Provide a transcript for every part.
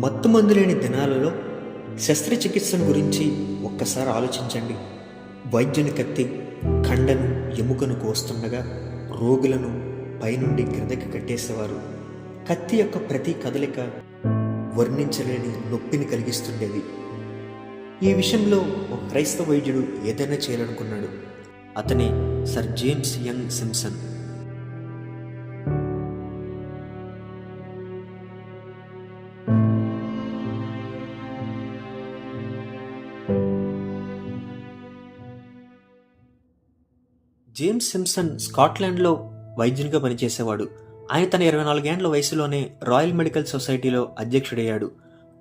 మత్తుమందు లేని దినాలలో శస్త్రచికిత్సను గురించి ఒక్కసారి ఆలోచించండి. వైద్యుని కత్తి కండను ఎముకను కోస్తుండగా రోగులను పైనుండి క్రిందకి కట్టేసేవారు. కత్తి యొక్క ప్రతి కదలిక వర్ణించలేని నొప్పిని కలిగిస్తుండేది. ఈ విషయంలో ఒక క్రైస్తవ వైద్యుడు ఏదైనా చేయాలనుకున్నాడు. అతనే sir James Young Simpson James Simpson స్కాట్లాండ్లో వైద్యునిగా పనిచేసేవాడు. ఆయన తన ఇరవై నాలుగేండ్ల వయసులోనే రాయల్ మెడికల్ సొసైటీలో అధ్యక్షుడయ్యాడు.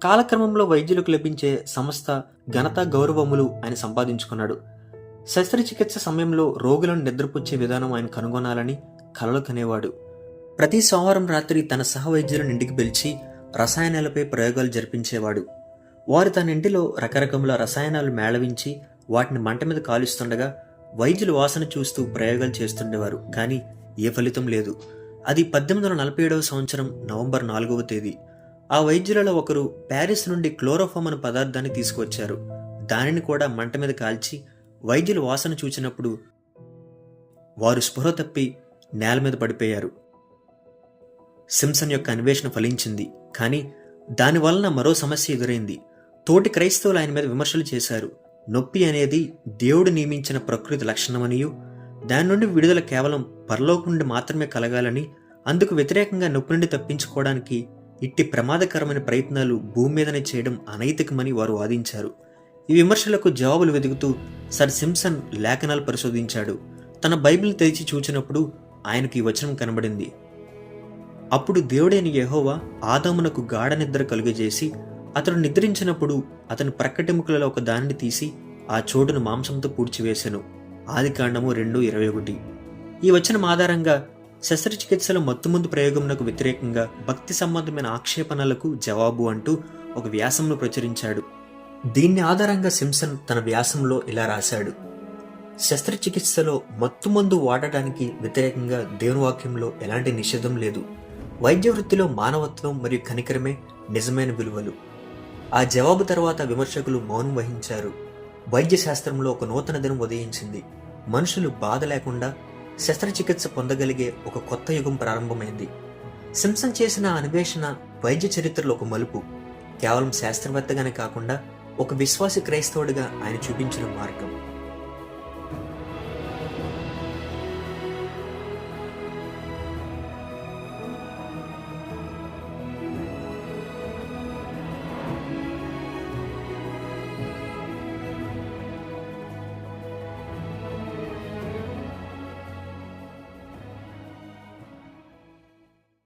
కాలక్రమంలో వైద్యులకు లభించే సంస్థ ఘనత గౌరవములు ఆయన సంపాదించుకున్నాడు. శస్త్రచికిత్స సమయంలో రోగులను నిద్రపుచ్చే విధానం ఆయన కనుగొనాలని కలలు కనేవాడు. ప్రతి సోమవారం రాత్రి తన సహవైద్యులను ఇంటికి పిలిచి రసాయనాలపై ప్రయోగాలు జరిపించేవాడు. వారు తన ఇంటిలో రకరకముల రసాయనాలు మేళవించి వాటిని మంట మీద కాలుస్తుండగా వైద్యులు వాసన చూస్తూ ప్రయోగాలు చేస్తుండేవారు కానీ ఏ ఫలితం లేదు. అది పద్దెనిమిది వందల నలభై ఏడవ సంవత్సరం నవంబర్ నాలుగవ తేదీ. ఆ వైద్యులలో ఒకరు ప్యారిస్ నుండి క్లోరోఫామ్ అనే పదార్థాన్ని తీసుకువచ్చారు. దానిని కూడా మంట మీద కాల్చి వైద్యులు వాసన చూచినప్పుడు వారు స్పృహ తప్పి నేల మీద పడిపోయారు. సిమ్సన్ యొక్క అన్వేషణ ఫలించింది కానీ దాని వలన మరో సమస్య ఎదురైంది. తోటి క్రైస్తవులు ఆయన మీద విమర్శలు చేశారు. నొప్పి అనేది దేవుడు నియమించిన ప్రకృతి లక్షణమనియు. దాని నుండి విడుదల కేవలం పరలోకం నుండి మాత్రమే కలగాలని అందుకు వ్యతిరేకంగా నొప్పి నుండి తప్పించుకోవడానికి ఇట్టి ప్రమాదకరమైన ప్రయత్నాలు భూమి మీదనే చేయడం అనైతికమని వారు వాదించారు. ఈ విమర్శలకు జవాబులు వెతుకుతూ సర్ సింసన్ లేఖనాలు పరిశోధించాడు. తన బైబిల్ తెరిచి చూచినప్పుడు ఆయనకు ఈ వచనం కనబడింది. అప్పుడు దేవుడైన యెహోవా ఆదామునకు గాఢ నిద్ర కలుగజేసి అతడు నిద్రించినప్పుడు అతను ప్రక్కటెముకలలో ఒక దానిని తీసి ఆ చోటును మాంసంతో పూడ్చివేశాను. ఆది కాండము రెండు ఇరవై ఒకటి. ఈ వచనం ఆధారంగా శస్త్రచికిత్సలో మత్తుమందు ప్రయోగమునకు వ్యతిరేకంగా భక్తి సంబంధమైన ఆక్షేపణలకు జవాబు అంటూ ఒక వ్యాసంను ప్రచురించాడు. దీన్ని ఆధారంగా సింసన్ తన వ్యాసంలో ఇలా రాశాడు. శస్త్రచికిత్సలో మత్తుమందు వాడటానికి వ్యతిరేకంగా దేవుని వాక్యంలో ఎలాంటి నిషేధం లేదు. వైద్య వృత్తిలో మానవత్వం మరియు కనికరమే నిజమైన విలువలు. ఆ జవాబు తర్వాత విమర్శకులు మౌనం వహించారు. వైద్య శాస్త్రంలో ఒక నూతన దినం ఉదయించింది. మనుషులు బాధ లేకుండా శస్త్రచికిత్స పొందగలిగే ఒక కొత్త యుగం ప్రారంభమైంది. సింసన్ చేసిన అన్వేషణ వైద్య చరిత్రలో ఒక మలుపు. కేవలం శాస్త్రవేత్తగానే కాకుండా ఒక విశ్వాస క్రైస్తవుడిగా ఆయన చూపించిన మార్గం.